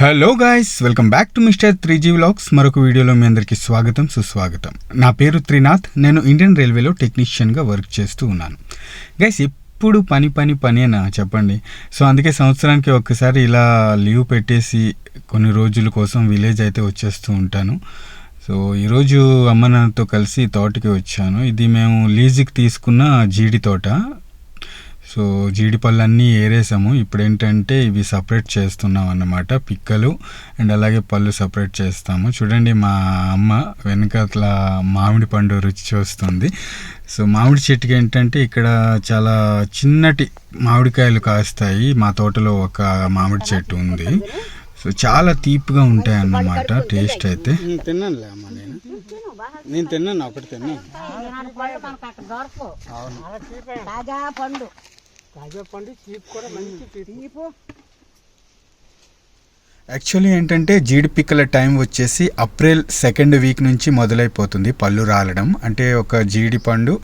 Hello guys welcome back to mister three G vlogs మరొక వీడియోలో మీ అందరికీ స్వాగతం సుస్వాగతం. నా పేరు త్రినాథ్. నేను ఇండియన్ రైల్వేలో టెక్నీషియన్గా వర్క్ చేస్తూ ఉన్నాను. గైస్ ఎప్పుడు పని పని పని చెప్పండి. సో అందుకే సంవత్సరానికి ఒక్కసారి ఇలా లీవ్ పెట్టేసి కొన్ని రోజుల కోసం విలేజ్ అయితే వచ్చేస్తూ ఉంటాను. సో ఈరోజు అమ్మ నాన్నతో కలిసి తోటకి వచ్చాను. ఇది మేము లీజుకి తీసుకున్న జీడి తోట. సో జీడి పళ్ళు అన్నీ ఏరేసాము. ఇప్పుడు ఏంటంటే ఇవి సపరేట్ చేస్తున్నాం అన్నమాట పిక్కలు. అండ్ అలాగే పళ్ళు సపరేట్ చేస్తాము. చూడండి మా అమ్మ వెనకాతల మామిడి పండు రుచి చూస్తుంది. సో మామిడి చెట్టుకి ఏంటంటే ఇక్కడ చాలా చిన్నటి మామిడికాయలు కాస్తాయి. మా తోటలో ఒక మామిడి చెట్టు ఉంది. సో చాలా తీపిగా ఉంటాయి అన్నమాట టేస్ట్ అయితే. నేను తిన్నానులే అమ్మ నేను. నేను తిన్నాను ఒకటి తిన్నాను. తాజా పండు. తాజా పండు చీప్ కూడా మంచి తీపు యాక్చువల్లీ ఏంటంటే జీడి పిక్కల టైం వచ్చేసి ఏప్రిల్ సెకండ్ వీక్ నుంచి మొదలైపోతుంది పళ్ళు రాలడం. అంటే ఒక జీడి పండు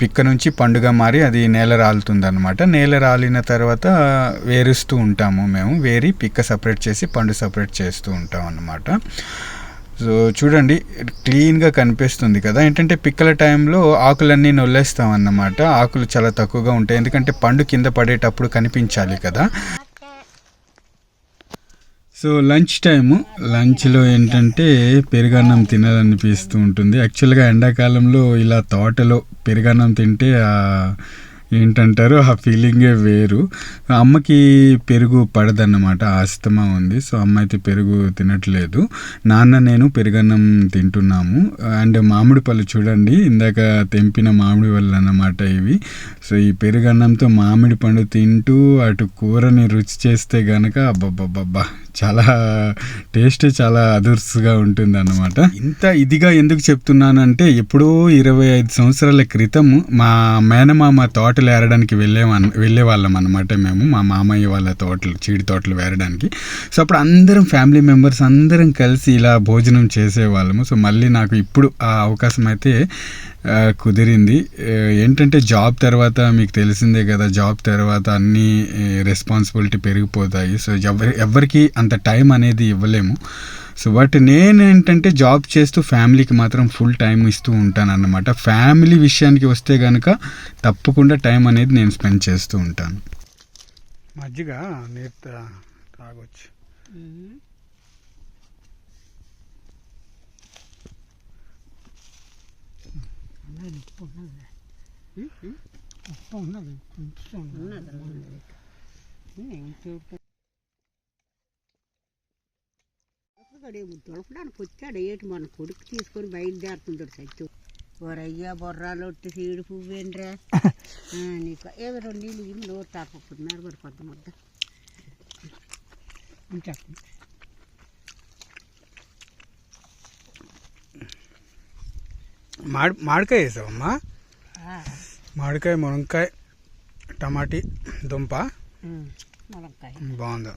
పిక్క నుంచి పండుగ మారి అది నేల రాలుతుంది అనమాట నేల రాలిన తర్వాత వేరుస్తూ ఉంటాము మేము. వేరి పిక్క సపరేట్ చేసి పండు సపరేట్ చేస్తూ ఉంటాం అన్నమాట సో చూడండి క్లీన్గా కనిపిస్తుంది కదా. ఏంటంటే పిక్కల టైంలో ఆకులన్నీ నొల్లేస్తాం అన్నమాట ఆకులు చాలా తక్కువగా ఉంటాయి. ఎందుకంటే పండు కింద పడేటప్పుడు కనిపించాలి కదా. So lunch time. లంచ్లో ఏంటంటే పెరుగన్నం తినాలనిపిస్తూ ఉంటుంది. యాక్చువల్గా ఎండాకాలంలో ఇలా తోటలో పెరుగన్నం తింటే ఏంటంటారు? ఆ ఫీలింగే వేరు. అమ్మకి పెరుగు పడదన్నమాట ఆస్తమా ఉంది. సో అమ్మ అయితే పెరుగు తినట్లేదు. నాన్న నేను పెరుగన్నం తింటున్నాము. అండ్ మామిడి పళ్ళు చూడండి ఇందాక తెంపిన మామిడి పళ్ళు అన్నమాట ఇవి. సో ఈ పెరుగన్నంతో మామిడి పండు తింటూ అటు కూరని రుచి చేస్తే గనక అబ్బబ్బబ్బబ్బా చాలా టేస్ట్ చాలా అదుర్సుగా ఉంటుంది అన్నమాట ఇంత ఇదిగా ఎందుకు చెప్తున్నానంటే ఎప్పుడో ఇరవై ఐదు సంవత్సరాల క్రితం మా మేనమామ తోటలు ఏరడానికి వెళ్ళే వెళ్ళే వాళ్ళం అనమాట మేము మా మామయ్య వాళ్ళ తోటలు చీడి తోటలు వేరడానికి సో అప్పుడు అందరం ఫ్యామిలీ మెంబర్స్ అందరం కలిసి ఇలా భోజనం చేసేవాళ్ళము. సో మళ్ళీ నాకు ఇప్పుడు ఆ అవకాశం అయితే కుదిరింది. ఏంటంటే జాబ్ తర్వాత మీకు తెలిసిందే కదా జాబ్ తర్వాత అన్ని రెస్పాన్సిబిలిటీ పెరిగిపోతాయి. సో ఎవరి ఎవరికి అంత టైం అనేది ఇవ్వలేము. సో బట్ నేను ఏంటంటే జాబ్ చేస్తూ ఫ్యామిలీకి మాత్రం ఫుల్ టైం ఇస్తూ ఉంటాను అన్నమాట ఫ్యామిలీ విషయానికి వస్తే కనుక తప్పకుండా టైం అనేది నేను స్పెండ్ చేస్తూ ఉంటాను. మజ్జిగ నీరు తాగొచ్చు. ఉన్నది. కొంచెం తొలపడానికి వచ్చాడు. ఏటి మన కొడుకు తీసుకొని బయలుదేరుతుంటాడు సత్యం. ఓరయ్యా బొర్రాలు ఒట్టి సీడు పువ్వేండ్రా నీకు ఏదో రెండు నీళ్ళు ఇల్లు నోరు తాపకున్నారు మరి కొంత ముద్ద. మాడి మామిడికాయ వేసావమ్మా? మామిడికాయ మునక్కాయ టమాటీ దుంప. మునక్కాయ. బాగుంది.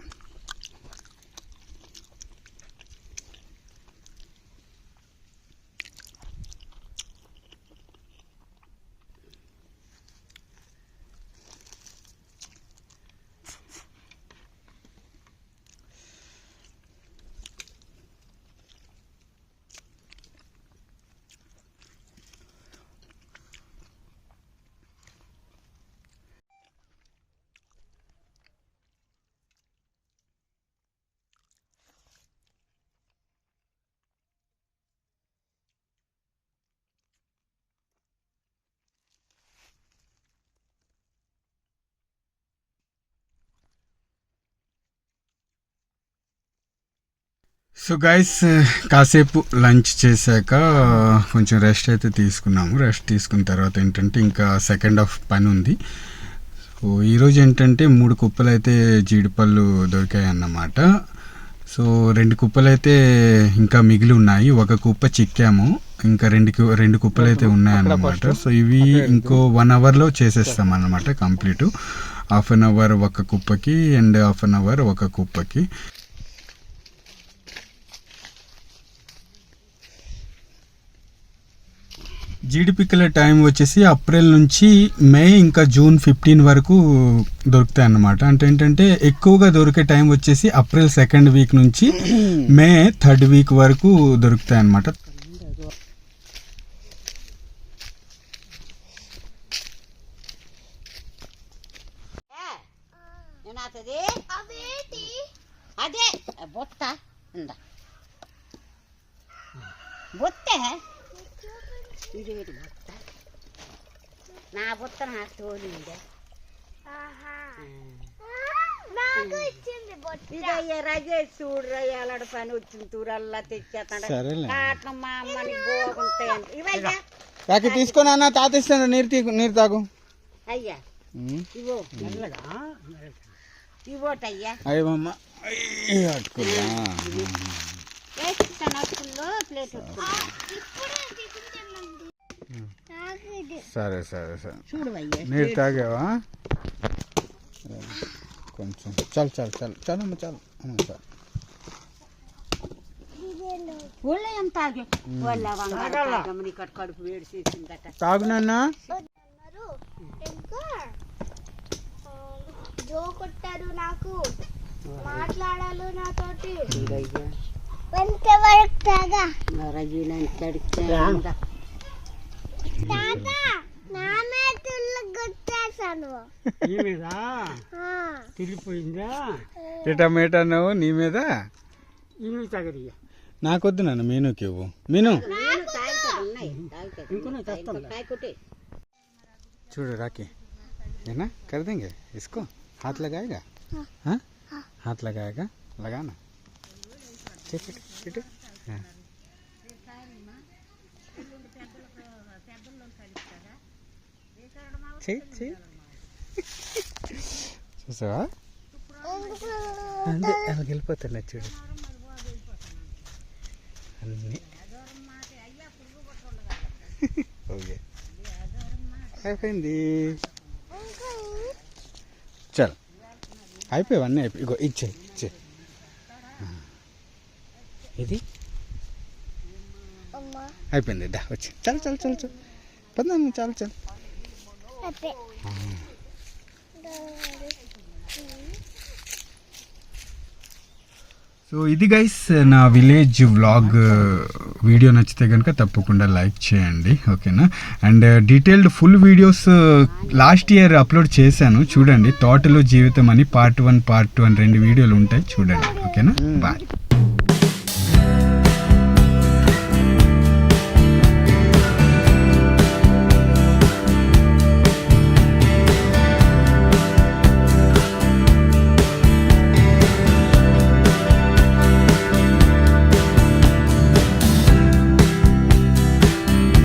సో గైస్ కాసేపు లంచ్ చేశాక కొంచెం రెస్ట్ అయితే తీసుకున్నాము. రెస్ట్ తీసుకున్న తర్వాత ఏంటంటే ఇంకా సెకండ్ హాఫ్ పని ఉంది. సో ఈరోజు ఏంటంటే మూడు కుప్పలు అయితే జీడిపళ్ళు దొరికాయి అన్నమాట సో రెండు కుప్పలు అయితే ఇంకా మిగిలి ఉన్నాయి. ఒక కుప్ప చిక్కాము. ఇంకా రెండు రెండు కుప్పలు అయితే ఉన్నాయన్నమాట సో ఇవి ఇంకో వన్ అవర్లో చేసేస్తాం అన్నమాట కంప్లీట్. హాఫ్ అన్ అవర్ ఒక కుప్పకి అండ్ హాఫ్ అన్ అవర్ ఒక కుప్పకి. జీడి పిక్కల టైం వచ్చేసి ఏప్రిల్ నుంచి మే ఇంకా జూన్ ఫిఫ్టీన్ వరకు దొరుకుతాయి అన్నమాట అంటే ఏంటంటే ఎక్కువగా దొరికే టైం వచ్చేసి ఏప్రిల్ సెకండ్ వీక్ నుంచి మే థర్డ్ వీక్ వరకు దొరుకుతాయి అన్నమాట ఏనాతది అదే బొత్త బొత్తే? ఇది బొత్త నా బొత్త నాకు తోలిందే ఇదయ్య రజేష్ చూడు రయ్యాలడ పని వచ్చిన తూరల్లా తెచ్చేస్తాడు. కాటం మా అమ్మని బాగుంటాయంట. ఇవయ్యా కాకి తీసుకొని అన్న తాత ఇస్తాను నీరు తీ నీరు తాగు. అయ్యా. ఇవో ఇవోటయ్యా అయ్యమ్మ అట్టుకున్నా ప్లేట్ సరే సరే సరే. నీరు తాగావా? కొంచెం. చాలు చాలు చాలు. చాలమ్మ చాలు. అమ్మ చాలు. ఇంకా? జో కొట్టారు నాకు. మాట్లాడాలి నాతోటి. వెనక వరకు తాగా. నా మేతుల్లో కొట్టేశాను ఆ, తిరిగిపోయిందా టమాటా నువ్వు నీ మీద ఇల్లు తగది నాకొద్దు నాన్న మీనుకి ఇవ్వు మీను నేను తాగుతాడు ఉన్నాయి తాగుతాడు తాగుతే చూడు राखी है ना कर देंगे इसको हाथ लगाएगा हाँ हाथ लगाएगा लगाना ठीक है ठीक है हाँ। చెయ్యి చూసావా? అంతే అలా వెళ్ళిపోతున్నా చూడు. అన్నీ. ఓకే. అయిపోయింది. చల్. అయిపోయావన్నీ అయిపోయి ఇగో ఇచ్చే ఇచ్చే ఇది? అయిపోయింది. దా వచ్చి చల్ చల్ చల్ చల్. పదాము చాలు చాలు. సో ఇది గైస్ నా విలేజ్ వ్లాగ్ వీడియో నచ్చితే కనుక తప్పకుండా లైక్ చేయండి ఓకేనా? And detailed full videos last year upload చేశాను చూడండి. తోటలో జీవితం అని పార్ట్ వన్ పార్ట్ టూ అని రెండు వీడియోలు ఉంటాయి చూడండి ఓకేనా? బాయ్